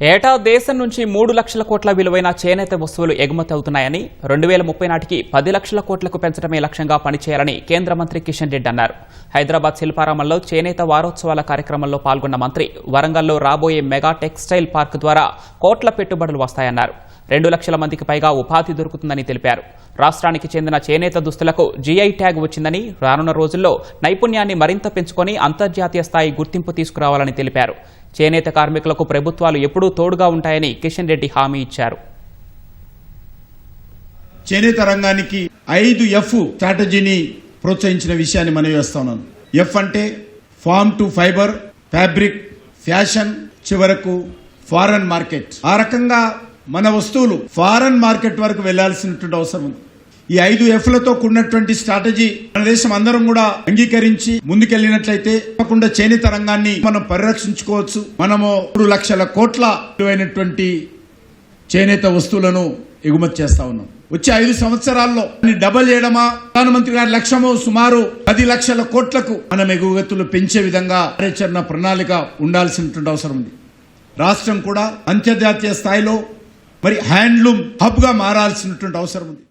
ఏటా దేశం నుంచి మూడు లక్షల కోట్ల విలువైన చేనేత వస్తువులు ఎగుమతి అవుతున్నాయని రెండు వేల ముప్పై నాటికి పది లక్షల కోట్లకు పెంచడమే లక్ష్యంగా పనిచేయాలని కేంద్ర మంత్రి కిషన్ రెడ్డి అన్నారు. హైదరాబాద్ శిల్పారామంలో చేనేత వారోత్సవాల కార్యక్రమంలో పాల్గొన్న మంత్రి వరంగల్లో రాబోయే మెగా టెక్స్టైల్ పార్క్ ద్వారా కోట్ల పెట్టుబడులు వస్తాయన్నారు. రెండు లక్షల మందికి పైగా ఉపాధి దొరుకుతుందని తెలిపారు. రాష్ట్రానికి చెందిన చేనేత దుస్తులకు జీఐ ట్యాగ్ వచ్చిందని రానున్న రోజుల్లో నైపుణ్యాన్ని మరింత పెంచుకొని అంతర్జాతీయ స్థాయి గుర్తింపు తీసుకురావాలని తెలిపారు. చేనేత కార్మికులకు ప్రభుత్వాలు ఎప్పుడూ తోడుగా ఉంటాయని కిషన్ రెడ్డి హామీ ఇచ్చారు. చేనేత రంగానికి ఐదు ఎఫ్ స్ట్రాటజీని ప్రోత్సహించిన విషయాన్ని మనం వేస్తా ఉన్నాను. ఎఫ్ అంటే farm to fibre fabric fashion చివరకు ఫారెన్ మార్కెట్ ఆ రకంగా మన వస్తువులు ఫారెన్ మార్కెట్ వరకు వెళ్ళాల్సినటువంటి అవసరం ఉంది. ఈ ఐదు ఎఫ్లతో కూడినటువంటి స్ట్రాటజీ మన దేశం అందరం కూడా అంగీకరించి ముందుకెళ్ళినట్లయితే తప్పకుండా చేనేత రంగాన్ని మనం పరిరక్షించుకోవచ్చు. మనము మూడు లక్షల కోట్ల విలువైనటువంటి చేనేత వస్తువులను ఎగుమతి చేస్తా ఉన్నాం. వచ్చే ఐదు సంవత్సరాల్లో డబల్ చేయడమా? ప్రధానమంత్రి గారి లక్ష్యము సుమారు పది లక్షల కోట్లకు మనం ఎగుమతులు పెంచే విధంగా కార్యాచరణ ప్రణాళిక ఉండాల్సినటువంటి అవసరం ఉంది. రాష్ట్రం కూడా అంతర్జాతీయ స్థాయిలో మరి హ్యాండ్లూమ్ హబ్గా మారాల్సినటువంటి అవసరం ఉంది.